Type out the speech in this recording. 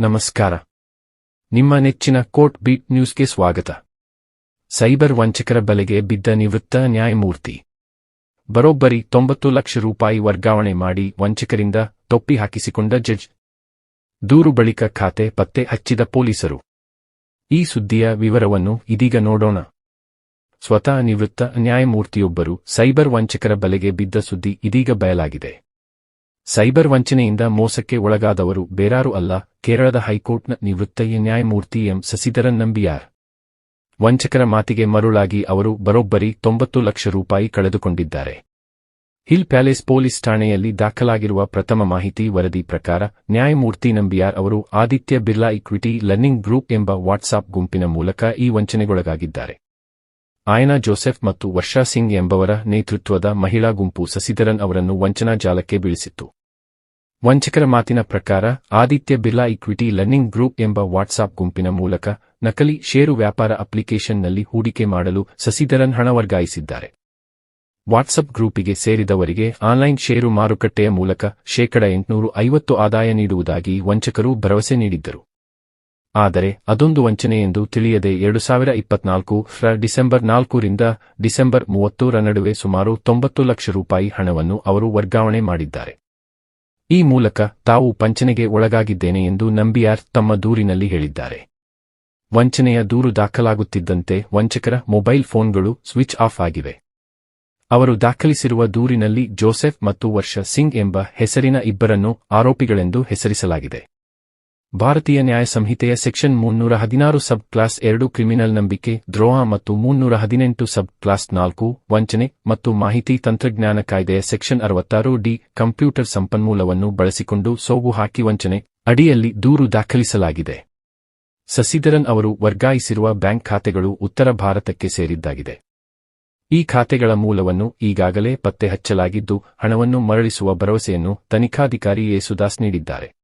ನಮಸ್ಕಾರ. ನಿಮ್ಮ ನೆಚ್ಚಿನ ಕೋರ್ಟ್ ಬೀಟ್ ನ್ಯೂಸ್ಗೆ ಸ್ವಾಗತ. ಸೈಬರ್ ವಂಚಕರ ಬಲೆಗೆ ಬಿದ್ದ ನಿವೃತ್ತ ನ್ಯಾಯಮೂರ್ತಿ. ಬರೋಬ್ಬರಿ ತೊಂಬತ್ತು ಲಕ್ಷ ರೂಪಾಯಿ ವರ್ಗಾವಣೆ ಮಾಡಿ ವಂಚಕರಿಂದ ತೊಪ್ಪಿ ಹಾಕಿಸಿಕೊಂಡ ಜಡ್ಜ್. ದೂರು ಬಳಿಕ ಖಾತೆ ಪತ್ತೆ ಹಚ್ಚಿದ ಪೊಲೀಸರು. ಈ ಸುದ್ದಿಯ ವಿವರವನ್ನು ಇದೀಗ ನೋಡೋಣ. ಸ್ವತಃ ನಿವೃತ್ತ ನ್ಯಾಯಮೂರ್ತಿಯೊಬ್ಬರು ಸೈಬರ್ ವಂಚಕರ ಬಲೆಗೆ ಬಿದ್ದ ಸುದ್ದಿ ಇದೀಗ ಬಯಲಾಗಿದೆ. ಸೈಬರ್ ವಂಚನೆಯಿಂದ ಮೋಸಕ್ಕೆ ಒಳಗಾದವರು ಬೇರಾರು ಅಲ್ಲ, ಕೇರಳದ ಹೈಕೋರ್ಟ್ನ ನಿವೃತ್ತ ನ್ಯಾಯಮೂರ್ತಿ ಎಂ. ಸಸಿಧರನ್ ನಂಬಿಯಾರ್. ವಂಚಕರ ಮಾತಿಗೆ ಮರುಳಾಗಿ ಅವರು ಬರೋಬ್ಬರಿ ತೊಂಬತ್ತು ಲಕ್ಷ ರೂಪಾಯಿ ಕಳೆದುಕೊಂಡಿದ್ದಾರೆ. ಹಿಲ್ ಪ್ಯಾಲೇಸ್ ಪೊಲೀಸ್ ಠಾಣೆಯಲ್ಲಿ ದಾಖಲಾಗಿರುವ ಪ್ರಥಮ ಮಾಹಿತಿ ವರದಿ ಪ್ರಕಾರ ನ್ಯಾಯಮೂರ್ತಿ ನಂಬಿಯಾರ್ ಅವರು Aditya Birla equity learning group ಎಂಬ ವಾಟ್ಸಾಪ್ ಗುಂಪಿನ ಮೂಲಕ ಈ ವಂಚನೆಗೊಳಗಾಗಿದ್ದಾರೆ. ಆಯನಾ ಜೋಸೆಫ್ ಮತ್ತು ವರ್ಷಾ ಸಿಂಗ್ ಎಂಬವರ ನೇತೃತ್ವದ ಮಹಿಳಾ ಗುಂಪು ಸಸಿಧರನ್ ಅವರನ್ನು ವಂಚನಾ ಜಾಲಕ್ಕೆ ಬೀಳಿಸಿತ್ತು. ವಂಚಕರ ಮಾತಿನ ಪ್ರಕಾರ, Aditya Birla equity learning group ಎಂಬ ವಾಟ್ಸಾಪ್ ಗುಂಪಿನ ಮೂಲಕ ನಕಲಿ ಷೇರು ವ್ಯಾಪಾರ ಅಪ್ಲಿಕೇಶನ್ನಲ್ಲಿ ಹೂಡಿಕೆ ಮಾಡಲು ಸಸಿಧರನ್ ಹಣ ವರ್ಗಾಯಿಸಿದ್ದಾರೆ. ವಾಟ್ಸಪ್ ಗ್ರೂಪಿಗೆ ಸೇರಿದವರಿಗೆ ಆನ್ಲೈನ್ ಷೇರು ಮಾರುಕಟ್ಟೆಯ ಮೂಲಕ ಶೇಕಡ ಎಂಟುನೂರು ಐವತ್ತು ಆದಾಯ ನೀಡುವುದಾಗಿ ವಂಚಕರು ಭರವಸೆ ನೀಡಿದ್ದರು. ಆದರೆ ಅದೊಂದು ವಂಚನೆ ಎಂದು ತಿಳಿಯದೆ ಎರಡು ಸಾವಿರ ಇಪ್ಪತ್ನಾಲ್ಕು ಡಿಸೆಂಬರ್ ನಾಲ್ಕರಿಂದ ಡಿಸೆಂಬರ್ ಮೂವತ್ತೂರ ನಡುವೆ ಸುಮಾರು ತೊಂಬತ್ತು ಲಕ್ಷ ರೂಪಾಯಿ ಹಣವನ್ನು ಅವರು ವರ್ಗಾವಣೆ ಮಾಡಿದ್ದಾರೆ. ಈ ಮೂಲಕ ತಾವು ವಂಚನೆಗೆ ಒಳಗಾಗಿದ್ದೇನೆ ಎಂದು ನಂಬಿಯಾರ್ ತಮ್ಮ ದೂರಿನಲ್ಲಿ ಹೇಳಿದ್ದಾರೆ. ವಂಚನೆಯ ದೂರು ದಾಖಲಾಗುತ್ತಿದ್ದಂತೆ ವಂಚಕರ ಮೊಬೈಲ್ ಫೋನ್ಗಳು ಸ್ವಿಚ್ ಆಫ್ ಆಗಿವೆ. ಅವರು ದಾಖಲಿಸಿರುವ ದೂರಿನಲ್ಲಿ ಜೋಸೆಫ್ ಮತ್ತು ವರ್ಷ ಸಿಂಗ್ ಎಂಬ ಹೆಸರಿನ ಇಬ್ಬರನ್ನು ಆರೋಪಿಗಳೆಂದು ಹೆಸರಿಸಲಾಗಿದೆ. ಭಾರತೀಯ ನ್ಯಾಯ ಸಂಹಿತೆಯ ಸೆಕ್ಷನ್ ಮುನ್ನೂರ ಹದಿನಾರು ಸಬ್ ಕ್ಲಾಸ್ ಎರಡು ಕ್ರಿಮಿನಲ್ ನಂಬಿಕೆ, ದ್ರೋಹ ಮತ್ತು ಮುನ್ನೂರ ಹದಿನೆಂಟು ಸಬ್ ಕ್ಲಾಸ್ ನಾಲ್ಕು, ವಂಚನೆ ಮತ್ತು ಮಾಹಿತಿ ತಂತ್ರಜ್ಞಾನ ಕಾಯ್ದೆಯ ಸೆಕ್ಷನ್ ಅರವತ್ತಾರು ಡಿ, ಕಂಪ್ಯೂಟರ್ ಸಂಪನ್ಮೂಲವನ್ನು ಬಳಸಿಕೊಂಡು ಸೋಗು ಹಾಕಿ ವಂಚನೆ, ಅಡಿಯಲ್ಲಿ ದೂರು ದಾಖಲಿಸಲಾಗಿದೆ. ಸಸಿಧರನ್ ಅವರು ವರ್ಗಾಯಿಸಿರುವ ಬ್ಯಾಂಕ್ ಖಾತೆಗಳು ಉತ್ತರ ಭಾರತಕ್ಕೆ ಸೇರಿದ್ದಾಗಿದೆ. ಈ ಖಾತೆಗಳ ಮೂಲವನ್ನು ಈಗಾಗಲೇ ಪತ್ತೆ ಹಚ್ಚಲಾಗಿದ್ದು, ಹಣವನ್ನು ಮರಳಿಸುವ ಭರವಸೆಯನ್ನು ತನಿಖಾಧಿಕಾರಿ ಯೇಸುದಾಸ್ ನೀಡಿದ್ದಾರೆ.